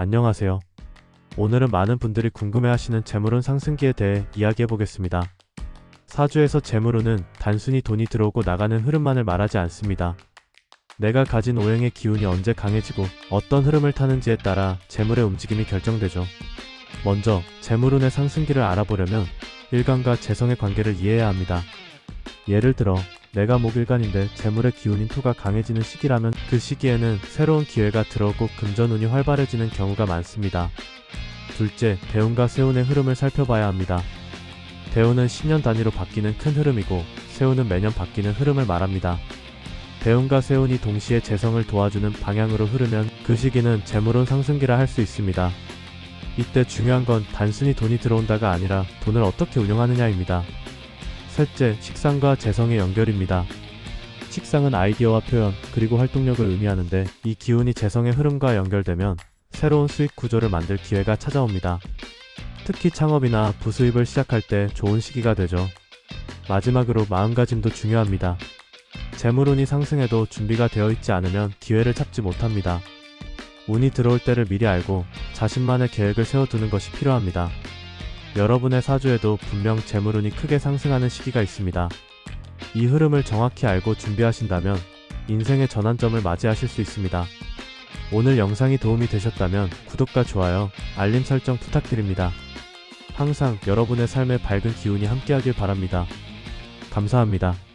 안녕하세요. 오늘은 많은 분들이 궁금해하시는 재물운 상승기에 대해 이야기해 보겠습니다. 사주에서 재물운은 단순히 돈이 들어오고 나가는 흐름만을 말하지 않습니다. 내가 가진 오행의 기운이 언제 강해지고 어떤 흐름을 타는지에 따라 재물의 움직임이 결정되죠. 먼저 재물운의 상승기를 알아보려면 일간과 재성의 관계를 이해해야 합니다. 예를 들어 내가 목일간인데 재물의 기운인 토가 강해지는 시기라면 그 시기에는 새로운 기회가 들어오고 금전운이 활발해지는 경우가 많습니다. 둘째, 대운과 세운의 흐름을 살펴봐야 합니다. 대운은 10년 단위로 바뀌는 큰 흐름이고 세운은 매년 바뀌는 흐름을 말합니다. 대운과 세운이 동시에 재성을 도와주는 방향으로 흐르면 그 시기는 재물운 상승기라 할 수 있습니다. 이때 중요한 건 단순히 돈이 들어온다가 아니라 돈을 어떻게 운영하느냐입니다. 셋째, 식상과 재성의 연결입니다. 식상은 아이디어와 표현, 그리고 활동력을 의미하는데 이 기운이 재성의 흐름과 연결되면 새로운 수익 구조를 만들 기회가 찾아옵니다. 특히 창업이나 부수입을 시작할 때 좋은 시기가 되죠. 마지막으로 마음가짐도 중요합니다. 재물운이 상승해도 준비가 되어 있지 않으면 기회를 찾지 못합니다. 운이 들어올 때를 미리 알고 자신만의 계획을 세워두는 것이 필요합니다. 여러분의 사주에도 분명 재물운이 크게 상승하는 시기가 있습니다. 이 흐름을 정확히 알고 준비하신다면 인생의 전환점을 맞이하실 수 있습니다. 오늘 영상이 도움이 되셨다면 구독과 좋아요, 알림 설정 부탁드립니다. 항상 여러분의 삶에 밝은 기운이 함께하길 바랍니다. 감사합니다.